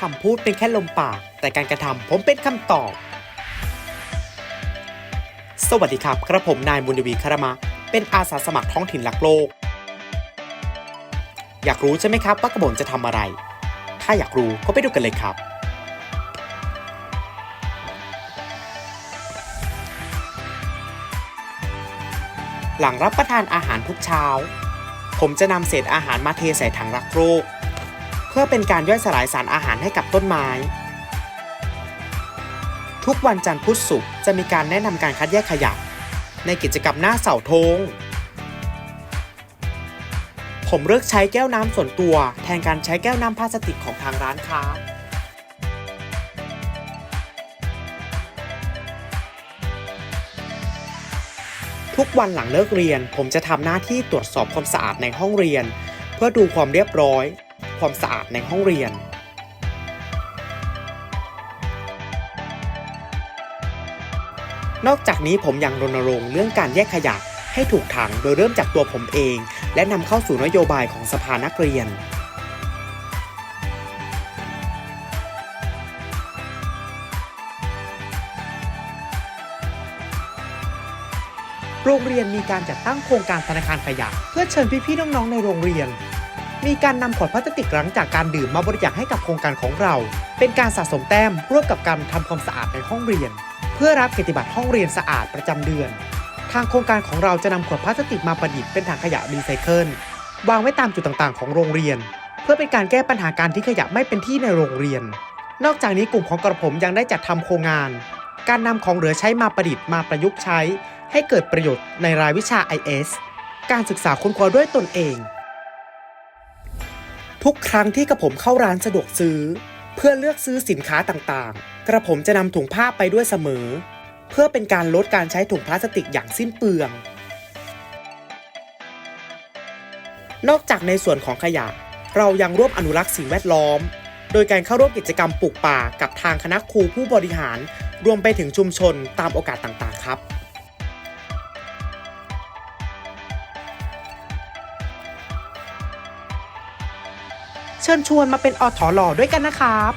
คำพูดเป็นแค่ลมปาก แต่การกระทำผมเป็นคำตอบ สวัสดีครับกระผมนายบุญวีคารมะ เป็นอาสาสมัครท้องถิ่นหลักโลก อยากรู้ใช่ไหมครับว่ากระผมจะทำอะไร ถ้าอยากรู้ก็ไปดูกันเลยครับ หลังรับประทานอาหารทุกเช้า ผมจะนำเศษอาหารมาเทใส่ถังรักโรค พื่อเป็นการย่อยสลายสารอาหารให้กับต้นไม้ ทุกวันจันทร์พุธศุกร์จะมีการแนะนำการคัดแยกขยะ ในกิจกรรมหน้าเสาธงผมเลือกใช้แก้วน้ำส่วนตัว แทนการใช้แก้วน้ำพลาสติกของทางร้านค้าทุกวันหลังเลิกเรียน ผมจะทำหน้าที่ตรวจสอบความสะอาดในห้องเรียน เพื่อดูความเรียบร้อย ความสะอาดในห้องเรียน นอกจากนี้ผมยังรณรงค์เรื่องการแยกขยะให้ถูกถังโดยเริ่มจากตัวผมเอง และนำเข้าสู่นโยบายของสภานักเรียนโรงเรียนมีการจัดตั้งโครงการธนาคารขยะ เพื่อเชิญพี่ๆน้องๆในโรงเรียน มีการนำขวดพลาสติกหลังจากการดื่มมาบริจาคให้กับโครงการของเรา เป็นการสะสมแต้มร่วมกับการทำความสะอาดในห้องเรียน เพื่อรับเกียรติบัตรห้องเรียนสะอาดประจำเดือน ทางโครงการของเราจะนำขวดพลาสติกมาประดิษฐ์เป็นถังขยะรีไซเคิลวางไว้ตามจุดต่างๆ ของโรงเรียน เพื่อเป็นการแก้ปัญหาการทิ้งขยะไม่เป็นที่ในโรงเรียน นอกจากนี้กลุ่มของกระผมยังได้จัดทำโครงงาน การนำของเหลือใช้มาประดิษฐ์มาประยุกต์ใช้ ให้เกิดประโยชน์ในรายวิชา IS การศึกษาค้นคว้าด้วยตนเอง ทุกครั้งที่กระผมเข้าร้านสะดวกซื้อ เพื่อเลือกซื้อสินค้าต่างๆ กระผมจะนำถุงผ้าไปด้วยเสมอ เพื่อเป็นการลดการใช้ถุงพลาสติกอย่างสิ้นเปลือง นอกจากในส่วนของขยะ เรายังร่วมอนุรักษ์สิ่งแวดล้อม โดยการเข้าร่วมกิจกรรมปลูกป่ากับทางคณะครูผู้บริหาร รวมไปถึงชุมชนตามโอกาสต่างๆ ครับ เชิญชวนมาเป็นอทอหล่อด้วยกันนะครับ